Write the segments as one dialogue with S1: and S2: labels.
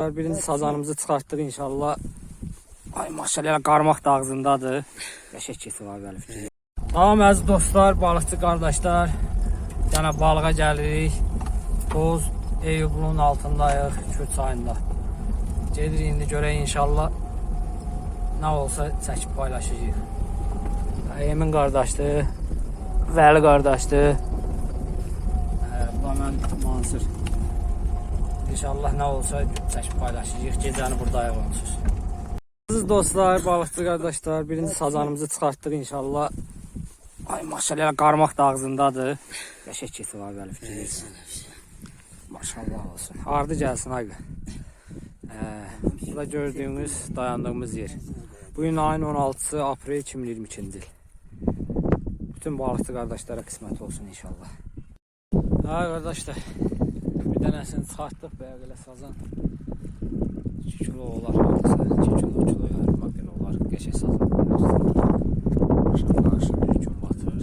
S1: Birinci sazanımızı çıxartdıq inşallah. Ay maşallah qarmaq da ağzındadır. Qəşəng kesi var bəli fikir. Tamam əziz dostlar, balıqçı qardaşlar. Yəni balığa gəlirik. Boz Eyüblun altındayıq, Kür çayında. Gedirik indi görək inşallah nə olsa çəkib paylaşacağıq. Emin qardaşdır, Vəli qardaşdır. Hə, Bu da mən Mansur. İnşallah nə olsa çəkib paylaşacağıq. Gecəni buradayıq onsuz. Aziz dostlar, balıqçı qardaşlar, birinci sazanımızı çıxartdıq inşallah. Ay maşallah qarmaq da ağzındadır. Qəşəng kesi var bəli fikir. Maşallah olsun. Ardı gəlsin ay. Burada gördüğümüz dayandığımız yer. Bugün ayın 16 aprel 2022 il. Bütün balıqçı qardaşlara qismət olsun inşallah. Ha qardaşlar. Bir dənəsini çıxartdıq bəyə belə sazan. 2 kilo olar hardasa. 2 kilo, kilo yarım belə olar. Qəşəng sazan. Aşağı qarşı bir gün batır.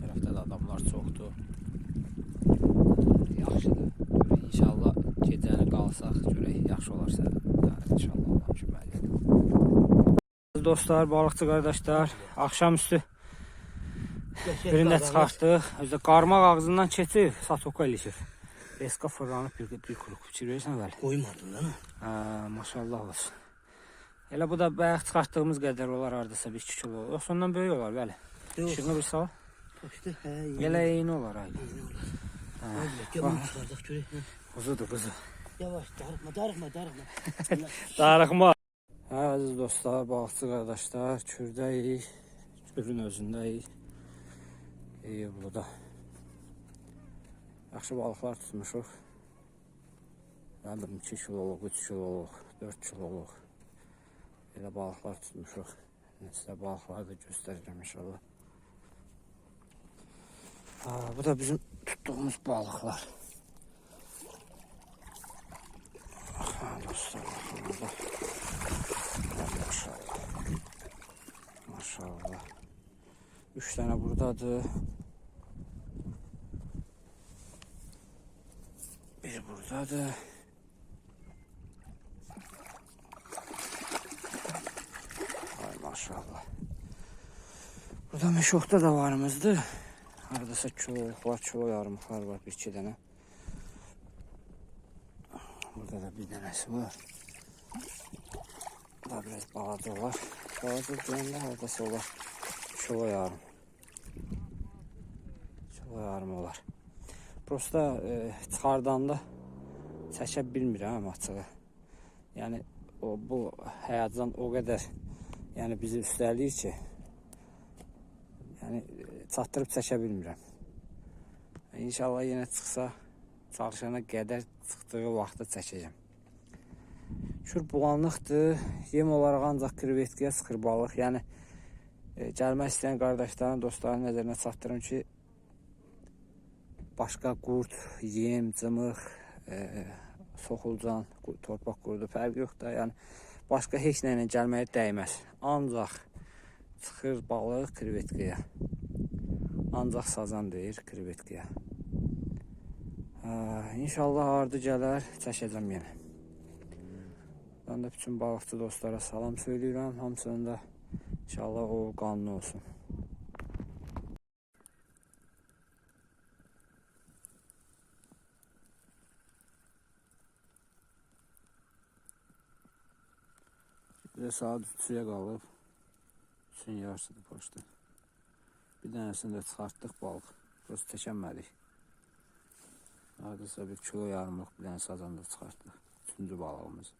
S1: Tərəfdə də adamlar çoxdur. Yaxşıdır. Görək inşallah gecəni qalsaq, görək yaxşı olarsa, da inşallah Allah köməklidir. Dostlar, balıqçı qardaşlar, axşamüstü birində çıxartdıq. Özdə qarmaq ağzından keçib, satoka ilişib. Eska fırlanıb bir, bir kuruq içirirsən bəli.
S2: Koymadın lan.
S1: Hə, maşallah olsun. Elə bu da bayaq çıxartdığımız qədər olar hardasa 1-2 kilo. Yoxsa ondan böyük olar bəli. İşıqlı bir sal.
S2: He. iyi.
S1: Elə eyni olar ay.
S2: Hadi bak, gel bunu çıkardık şuraya. Hı.
S1: Quzudur, quzu.
S2: Yavaş darıkma darıkma darıkma.
S1: Darıxma. Hə, əziz dostlar, balıqçı qardaşlar, kürdəyik. Kürün özündəyik. İyi burada. Yaxşı balıqlar tutmuşuq. Mənim 2 kiloluq, 3 kiloluq, 4 kiloluq. Belə balıqlar tutmuşuq. Sizə balıqları da göstərəcəm inşallah. Ha, bu da bizim tuttuğumuz balıqlar. Ha, dostlar, burada. Maşallah. Maşallah. Üç tane buradadır. Bir buradadır. Ay maşallah. Burada meşokta da varımızdı. Haradasa kiloluk var, kilo yarımlıklar var bir iki tane. Burada da bir tanesi var. Bu da biraz balaca var. Balaca deyəndə hardasa olar. Kilo yarım. Kilo yarım olar. Prosta e, çıxardanda çəkə bilmirəm açığı. Yəni o bu həyatdan o qədər yəni bizi üstələyir ki, yəni çatdırıb çəkə bilmirəm. İnşallah yenə çıxsa çalışana qədər çıxdığı vaxtda çəkəcəm. Kür bulanlıqdır. Yem olaraq ancaq krevetkaya sıxır balıq. Yəni e, gəlmək istəyən qardaşların, dostların nəzərinə çatdırım ki, başqa qurd, yem, cımıq, e, soxulcan, torpaq qurdu fərqi yoxdur. da. Yəni başqa heç nə ilə gəlməyə dəyməz. Ancaq çıxır balıq krevetkaya. Ancaq sazan deyir krevetkaya. Hə, inşallah ardı gələr, çəkəcəm yenə. Ben de bütün balıkçı dostlara salam söylüyorum. Hamısının da inşallah o qanlı olsun. Bir de saat suya qalıb. Üçün yarısıdır başda. Bir dənəsini də çıxartdıq balıq. Prosta çəkənmədik. Hardasa bir kilo yarımlıq bir dənə sazan da çıxartdıq. Üçüncü balığımız.